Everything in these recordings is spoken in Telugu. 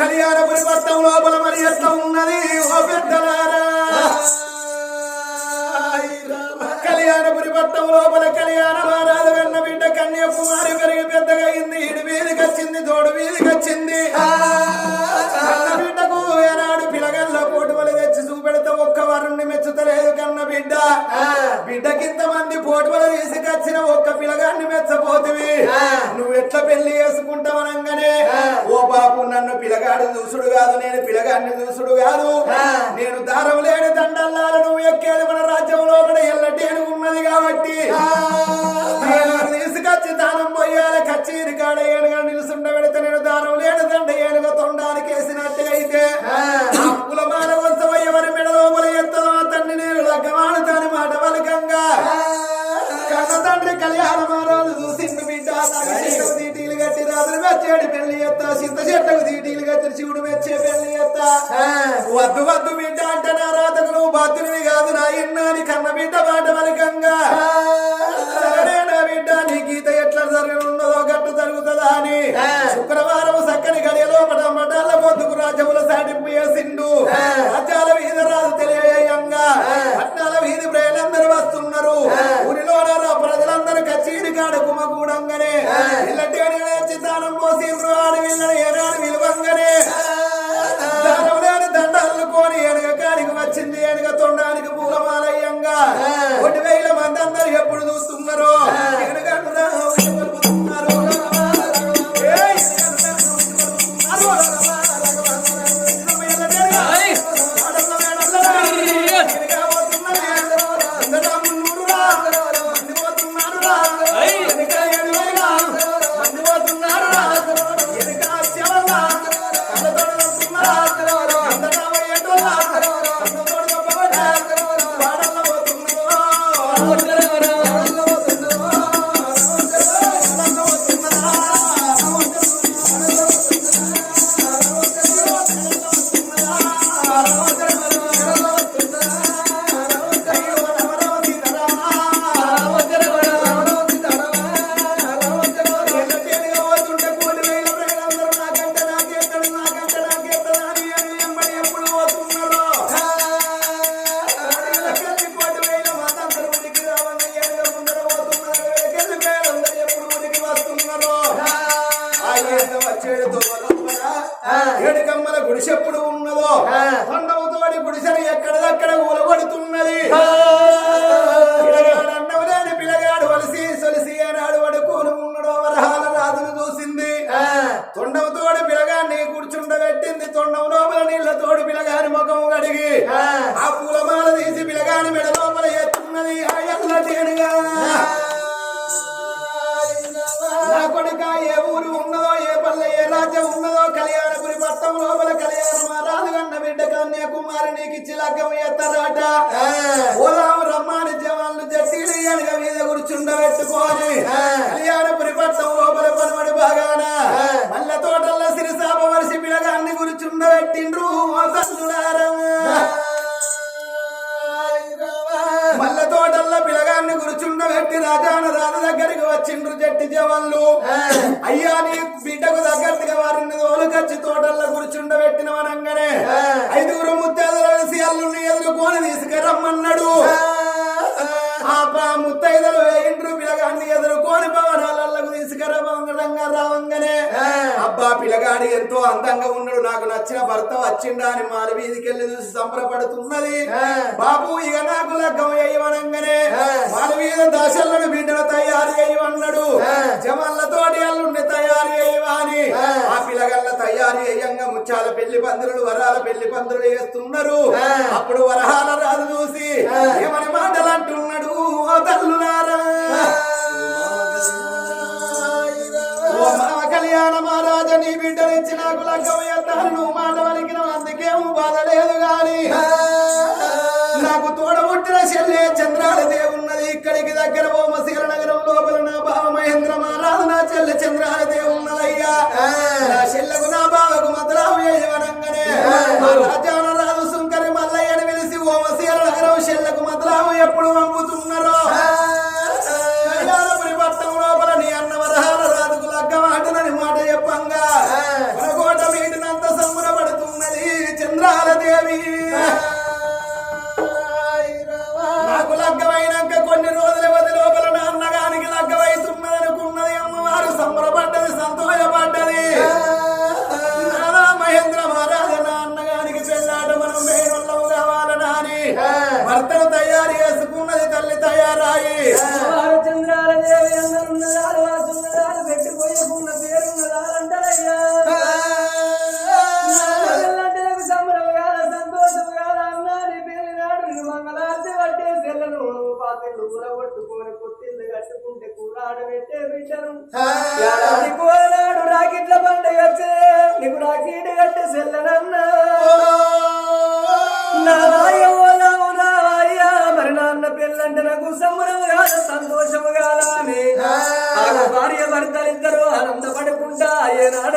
కళ్యాణపురి పట్టం లోపల మరి ఎట్లా ఉన్నది? ఓ పెద్దలారా. కళ్యాణపురి పట్టం లోపల కళ్యాణ మహారాజు వెన్న బిడ్డ కన్యాకుమారి పెరిగి పెద్దగా అయింది. ఇడి వీధికి వచ్చింది తోడు వీధికి వచ్చింది. ఆ బిడ్డకింత మంది పోటువలు తీసుకొచ్చిన ఒక్క పిలగాన్ని మెచ్చపోతివి నువ్వు ఎట్లా పెళ్ళి చేసుకుంటావనంగానే ఓ బాపు నన్ను పిలగాడు చూసుడు కాదు నేను పిలగాన్ని చూసుడు కాదు. నేను దారం లేని దండల్లాలు నువ్వు ఎక్కేది మన రాజ్యంలో కూడా ఎల్లటేను ఉన్నది కాబట్టి. తీసుకొచ్చి దానం పోయాలి కచ్చేరి కాడ శివుడు మెచ్చే పెళ్ళి ఎత్త వద్దు వద్దు బిడ్డ అంటే నా రాతకు నువ్వు భద్రుని కాదు నా ఇన్నాని కన్న బిడ్డ మాట నా బిడ్డ నీ గీత ఎట్లా జరగనున్నదో గట్టు జరుగుతుందా అని. శుక్రవారం సక్కని గడియలో పటమటాల పొద్దుకు రాజ్యముల సాటింపు చేసిండు. రాజ్యాల వీధి రాజు తెలియంగా పట్నాల వీధి ప్రజలందరూ వస్తున్నారు. కాడ కుమకూడంగానే. ఇల్లటి అడిగి తానం పోసిండ్రు ఆడి వీళ్ళని ఏనాడు విలువంగానే. దండాలుకొని ఎనగ కాడికి వచ్చింది. ఎనగ తొండానికి పూలమాలయ్యంగా ఒకటి వేల మంది అందరు ఎప్పుడు చూస్తున్నారు? లగ్గం ఎత్తరాట ఓలాము రమ్మాని జవాన్లు జట్టీలు మీద కూర్చుండబెట్టుకొని. రాజాన రాజు దగ్గరికి వచ్చిండ్రు జట్టి జవాన్లు. అయ్యా నీ బిడ్డకు తగ్గట్టుగా వారిని తోలుకొచ్చి తోటల్లో కూర్చుండబెట్టిన వనంగానే ఐదుగురు ముత్తైదులు కలిసి అల్లుని ఎదుర్కొని తీసుకురమ్మన్నాడు. ఆ. ముత్తైదులు వేయిండ్రు పిలగాన్ని ఎదుర్కొని భవనాలకు తీసుకురమ్మంగడంగా రావంగానే. పిలగాడి ఎంతో అందంగా ఉన్నాడు. నాకు నచ్చిన భర్త వచ్చిండా అని మాల వీధికి వెళ్ళి చూసి సంబరపడుతున్నది. బాబు ఇక నాకు లగ్గం వేయమనంగానే మాల వీధ దశలను బిడ్డలు తయారు చేయమన్నాడు. జమల్లతోటి అల్లుండి తయారు చేయమని ఆ. పిల్లగల్ల తయారు చేయంగా ముచ్చాల పెళ్ళి పందిరులు వరాల పెళ్ళి పందిరులు వేస్తున్నారు. అప్పుడు వరహాల రాజు చూసి ఏమని మాటలు అంటున్నాడు? తల్లులారా. కళ్యాణ మహారాజ నీ బిడ్డనిచ్చి నాకు లగ్గం ఎత్తాను మాట వలికిన అందుకేమో బాధ లేదు కానీ Peraí! É. വയനാട്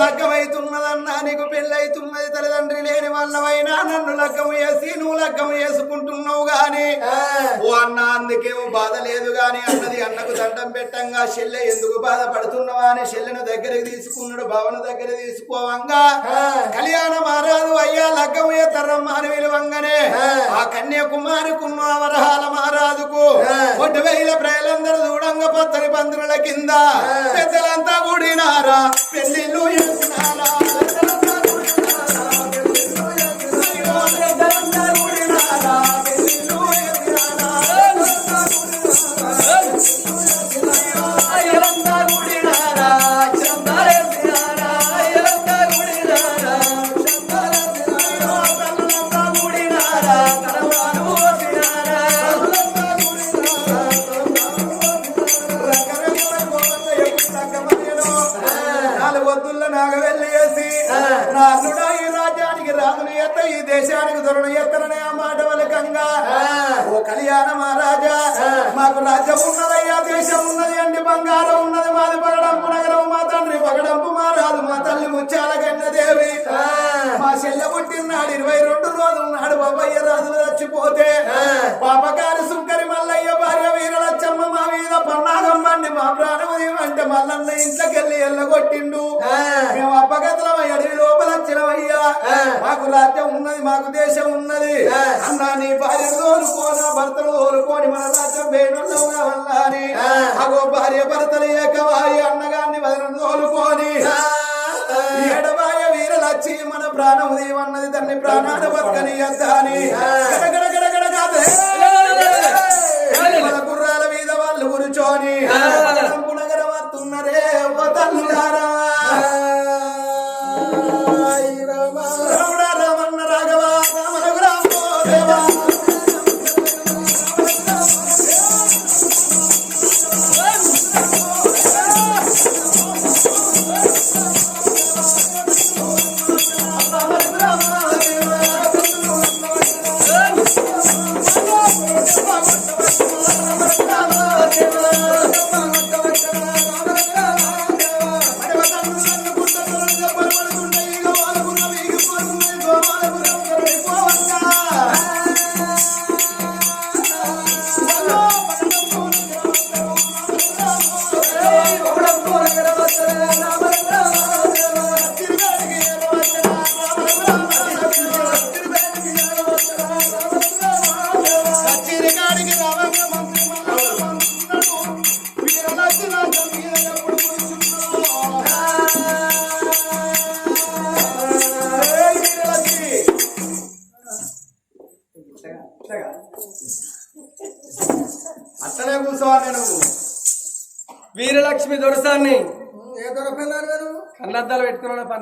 లగ్గమవుతున్నదన్నా నీకు పెళ్ళి అవుతున్నది తల్లిదండ్రులు వల్లవైనా నన్ను లగ్గము వేసి నువ్వు లగ్గము వేసుకుంటున్నావు గాని. ఓ అన్న అందుకేమో బాధ లేదు గాని అన్నది అన్నకు దండం పెట్టంగా చెల్లె ఎందుకు బాధపడుతున్నావా? అని చెల్లెను దగ్గరికి తీసుకున్నాడు భవన దగ్గర తీసుకోవంగా. కళ్యాణ మారాదు అయ్యా లగ్గము ఎత్తరమ్మ అని విలువంగానే ఆ. కన్యాకుమారికున్న వరహాల మహారాజుకు ఒడ్డు వేల ప్రజలందరూ చూడంగా పచ్చని పందుల కింద పెద్దలంతా కూడినారా పెళ్ళిళ్ళు చేసినారా తెల్లబుట్టినాడు ఇరవై రెండు రోజులు నాడు బాబయ్య రాజు చచ్చిపోతే. పాపగారి సుంకరి మల్లయ్య భార్య వీరలచ్చమ్మ మా మీద పన్నాగమ్మండి మా ప్రాణం అంటే మల్లన్న ఇంట్లోకి వెళ్ళి ఎల్లగొట్టిండు మేము అప్పగతలం అడవి లోపల వచ్చినవయ్యా మాకు రాజ్యం ఉన్నది మాకు దేశం ఉన్నది. అన్నా నీ భార్యను తోలుకోనా భర్తలు తోలుకోని మన రాజ్యం వేణున్నా అని. అగో భార్య భర్తలు ఏకవాయి అన్నగాన్ని వదిన తోలుకోని. ఎడవ వచ్చి మన ప్రాణం దేవన్నది తన్ని ప్రాణాలు బతకని అని మన గుర్రాల మీద వాళ్ళు కూర్చొని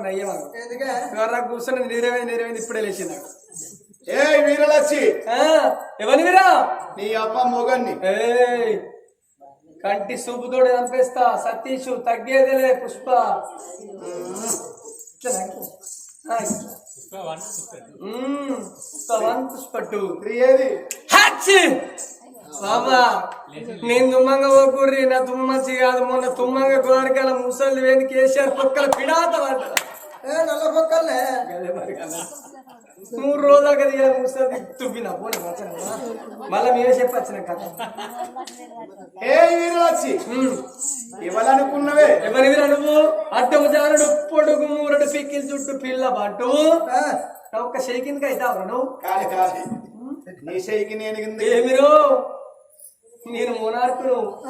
ఎందుకే ఎవరు కూర్చొని నీరేమైంది నీరేమైంది ఇప్పుడే లేచింది. ఏ వీరలచ్చి! ఆ, ఎవరిని వీరా? నీ అప్ప మొగన్ని. ఏయ్, కంటి సూపుతోడు చంపేస్తా Satish తగ్గేదిలే Pushpa. Pushpa one Pushpa two. Three ఏది? హచ్చి! బాబా నేను తుమ్మంగా పోకూర్రి నా తుమ్మ మంచి కాదు. మొన్న తుమ్మంగా గోరకాల ముసలి వేణి కేసీఆర్ కుక్కల పిడాత పడ్డ ఏ నల్ల పొక్కలే మూడు రోజుల కదా ముసలి తువ్విన పోనీ మళ్ళీ మేమే చెప్పొచ్చిన కథ. ఏ వీరలచ్చి. ఇవ్వాలనుకున్నవే ఎవరి నువ్వు అడ్డము జానుడు పొడుగు మూరడు పిక్కిల చుట్టూ పిల్ల పట్టు ఒక్క షేకింగ్ అవుతావు నువ్వు? కాదు కాదు. నీ కింద ఏమిరో? నేను మోనార్కును.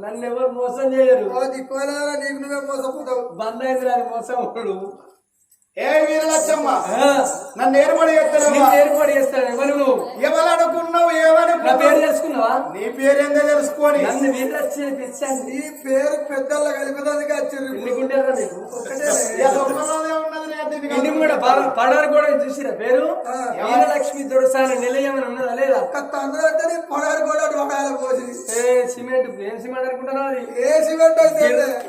నన్ను ఎవరు మోసం చేయరు. నీకు నువ్వే మోసపోతావు. బంద్ అయింది రాని మోసం ఏ వీరలచ్చమ్మ? నన్ను నీకు ఎత్తలేవా ఏర్పాటు చేస్తాను. ఎవరు నువ్వు? ఎవరనుకున్నావు నా పేరు తెలుసుకున్నావా? నీ పేరేందో తెలుసుకొని. నన్ను పిలిచాను. నీ పేరు పెద్దల అద్దెది కాదు. కూడా పడారు కూడా చూసిరా పేరు? వీరలక్ష్మి దొరసాని నిలయమని ఉన్నదా లేదా? నీ పొడారు కూడా డోడాల పోసి. ఏ సిమెంట్ ఏం సిమెంట్ అనుకుంటున్నావు అది? ఏ సిమెంట్ అయితే?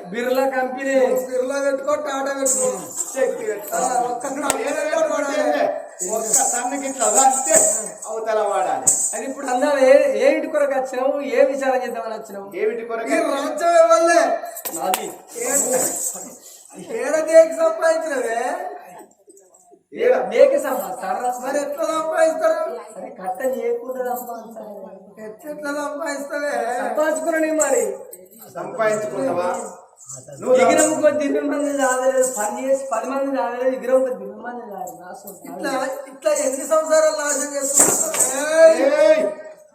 బిర్లా కంపెనీ. బిర్లా పెట్టుకో టాటా పెట్టుకో. ఒక్క సన్నకి ఇట్లా అంతే అవతల వాడాలి. అది ఇప్పుడు అందాం ఏ ఏ ఇంటి కొరకు వచ్చినావు? ఏ విచారం చేద్దామని వచ్చినావు? ఏమిటి ఈ కొరకే రాజ్యం ఇవ్వలే. నాది. ఏడ? దేనికి సంపాదించినవే? లేక సంపాదిస్తారా మరి ఎట్లా సంపాదిస్తారు? అరే కట్ట చేయకుండా సంపాదించాలి? ఎట్లా సంపాదిస్తావే? సంపాదించుకున్నాను మరి? సంపాదించుకున్నావా? ఎగిరం కొద్ది మంది రాలేదు పని చేసి పది మంది రాలేదు ఎగిరం కొద్ది మంది. ఇట్లా ఇట్లా ఎన్ని సంవత్సరాలు నాశనం చేస్తున్నారు ఏయ్,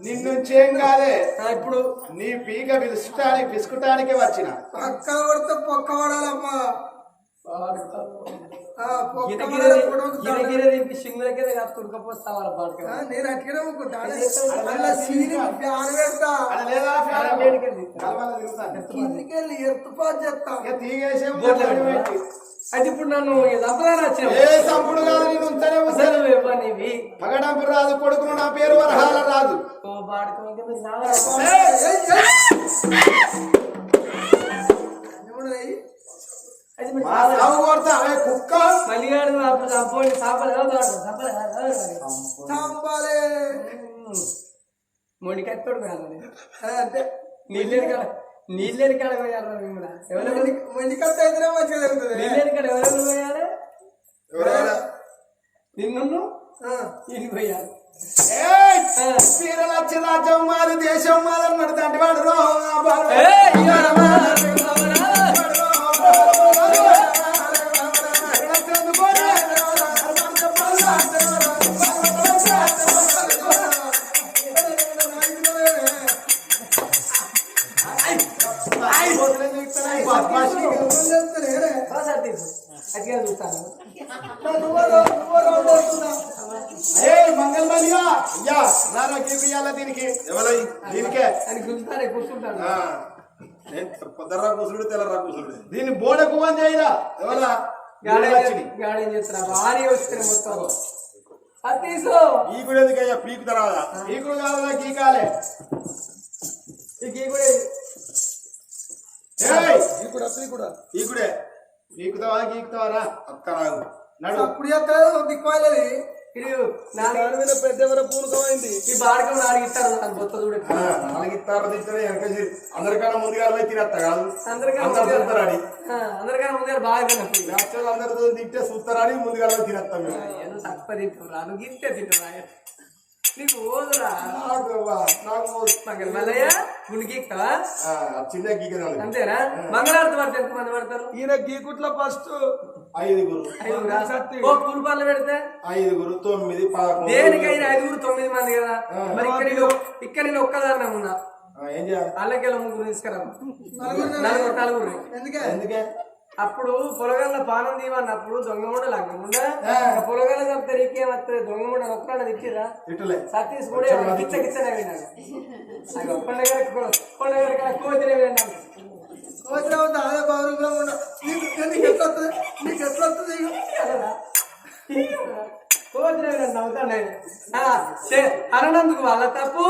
నిన్నుంచి ఏం కాదే. ఇప్పుడు నీ పీక పిలుచుటానికి పిసుకుటానికే వచ్చిన. పక్క కొడితే పొక్క పడాలమ్మా. నేను అలా సీని ఫ్యాన్. కిందికెళ్ళి ఎత్తుపాటు. అయితే ఇప్పుడు నన్ను సంపుడు కాదు నేను పగడంపు రాదు కొడుకును నా పేరు వరహాల రాదు. చంపోండి చేపలు మొండికెత్తోడు. ఆ, అంటే నీళ్ళని కాడ నీళ్ళని కాడ మిమ్మల్ని. ఎవరెవరు మొండికత్త అయితేనే మంచిగా జరుగుతుంది. నీళ్ళని కాడ ఎవరెవరు పోయాలి? నిన్ను ఇది ఆ. వీరలచ్చి రాజ్యం మాది దేశం మాది అన్నాడు తండ్రివాడు రో, పొద్దురా కూసుడు తెల్లరా కూసుడు దీన్ని బోడకు అని చేయరా? ఎవరా? గాడి గాడి చేస్తున్నా? భారీ వస్తుంది మొత్తం. ఈ కూడా ఎందుకయ్యా? పీకు తర్వాత. ఈకుడు కావాలా? గీకాలే ఈ గీ కూడా ఏయ్. ఈ కూడా, ఈ కూడా. ఈ కూడా. గీకుతావా గీకుతావారా? అక్క నడు. అప్పుడు ఇది నాలుగు మీద పెద్ద పూనకమైంది. ఈ బాడకం నాలుగు ఇస్తారు నాకు బొత్త చూడ. నాలుగు ఇస్తారు తింటారు వెనక అందరికన్నా ముందుగా పోయి తినత్త కాదు. అందరికన్నా ముందుగా- ఆ, అందరికన్నా ముందే బాగా తిన్నప్పుడు రాష్ట్రాలు అందరితో తింటే చూస్తారని ముందుగా పోయి తినత్తాం మేము. గిట్టే తింటురా నీకు ఓదురా? మల్లయ్య గుండికి ఎక్కుతావా ఆ, చిన్న గీకదాలు అంతేనా? మంగళారతి పడితే ఎంత మంది పడతారు? ఈయన గీకుట్లో ఫస్ట్. ఐదుగురు. ఐదుగురా? ఓ పూల పనులు పెడితే? ఐదుగురు తొమ్మిది పదకొండు. దేనికైనా ఐదుగురు తొమ్మిది మంది కదా. మరి ఇక్కడ ఇక్కడ నేను ఒక్కదాన్నే ఉన్నా. ఏం చేయాలి? ముగ్గురు తీసుకురా నలుగురు నలుగురు నలుగురు. ఎందుకే? ఎందుకే? అప్పుడు పొలగల్ల పానం దీవన్నప్పుడు దొంగముండ లంగముండ పొలగల్ల చంపితే నీకేం వస్తుంది దొంగముండ ఒక్కడన్నా తిట్టిరా సతీష్ కూడా గిచ్చ గిచ్చనే విన్నాను ఒక్కడ దగ్గర ఒక్కడ నీకు ఎట్లా వస్తుంది నీకు ఎట్లా వస్తుంది అనందుకు వాళ్ళ తప్పు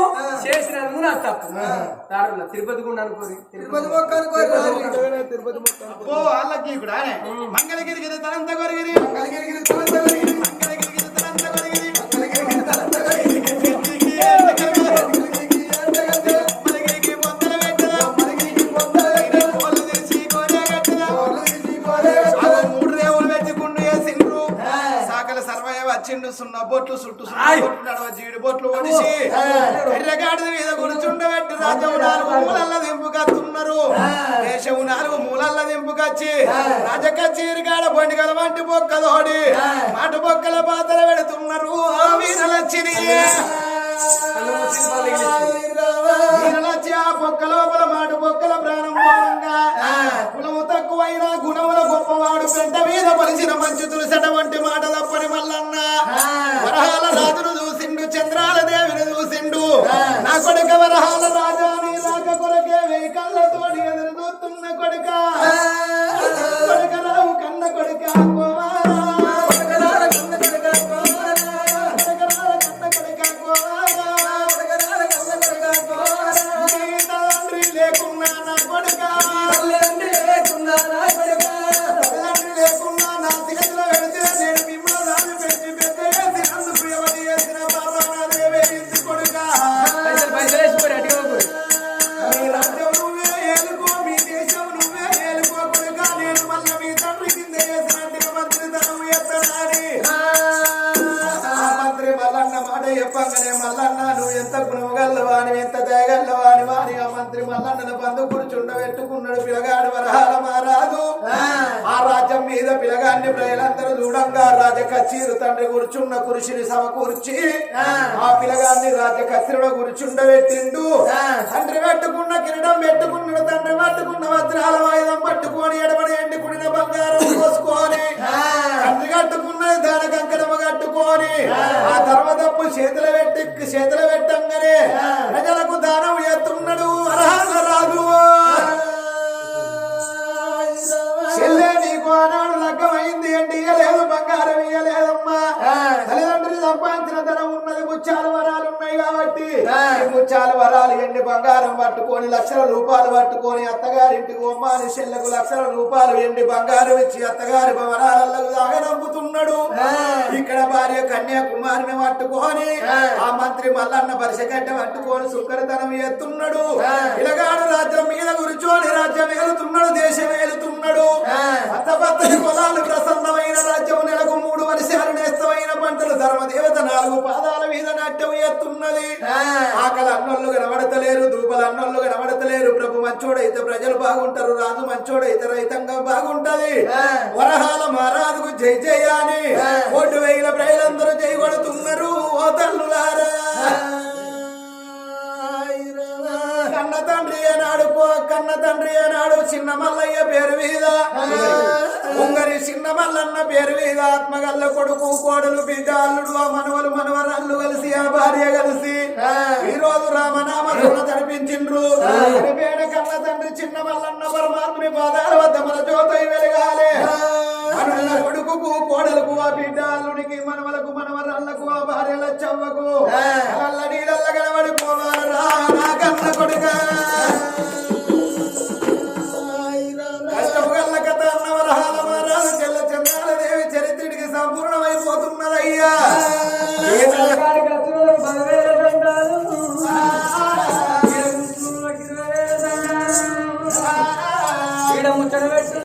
చేసిన నా తప్పు. దారుణ. తిరుపతి గుండా అనుకోరు. తిరుపతి మొక్క అనుకోరు తిరుపతి మొక్క. వాళ్ళకి ఇప్పుడు మంగళగిరి తనంత కొరగిరి. మంగళగిరి దింపుకచ్చి రాజకచేరి కాడ బండిగల వంటి బొక్కదోడి మాట బొక్కల పాతల పెడుతున్నారు పిలగాన్ని ప్రజలందరూ చూడంగా రాజ కచ్చీరు తండ్రి కూర్చున్న కురిసిని సమకూర్చి ఆ. పిలగాన్ని రాజ కచ్చిరుడ కూర్చుండబెట్టిండు తండ్రి పెట్టుకున్న కిరీటం పెట్టుకున్నాడు తండ్రి పట్టుకున్న వజ్రాల వాయుధం పట్టుకొని ఎడబడి ఎండి కుడిన బంగారం పోసుకొని తండ్రి కట్టుకున్నది దాని కంకణము కట్టుకొని ఆ. ధర్మదప్పు చేతులు పెట్టి చేతులు పెట్టంగానే ముత్యాల వరాలు ఉన్నాయి కాబట్టి ముత్యాల వరాలు ఎండి బంగారం పట్టుకొని లక్షల రూపాయలు పట్టుకొని అత్తగారింటికి అమ్మాని చెల్లెకు లక్షల రూపాయలు ఎండి బంగారం ఇచ్చి అత్తగారి వరాలకు దాగా నమ్ముతున్నాడు ఇక్కడ భార్య కన్యాకుమారిని పట్టుకొని ఆ. మంత్రి మల్లన్న పరిసగడ్డ పట్టుకొని సుక్కరతనం ఎత్తున్నాడు. ఇలగాడు అన్నోళ్ళు కనబడతలేరు దూపలు అన్నోళ్ళు కనబడతలేరు. ప్రభు మంచోడైతే ప్రజలు బాగుంటారు రాజు మంచోడైతే రైతంగం బాగుంటది. వరహాల మహారాజుకు జై జయ అని కోటి వేల ప్రజలందరూ జై కొడుతున్నారు ఓ తల్లులారా. కన్న తండ్రి అన్నాడు పో కన్న తండ్రి అన్నాడు చిన్న మల్లయ్య పేరు మీద. ఉంగరి చిన్న మల్లన్న పేరు మీద. ఆత్మగల్ల కొడుకు కోడలు బిడ్డ అల్లుడు ఆ మనవలు కన్న తండ్రి చిన్న మల్లన్న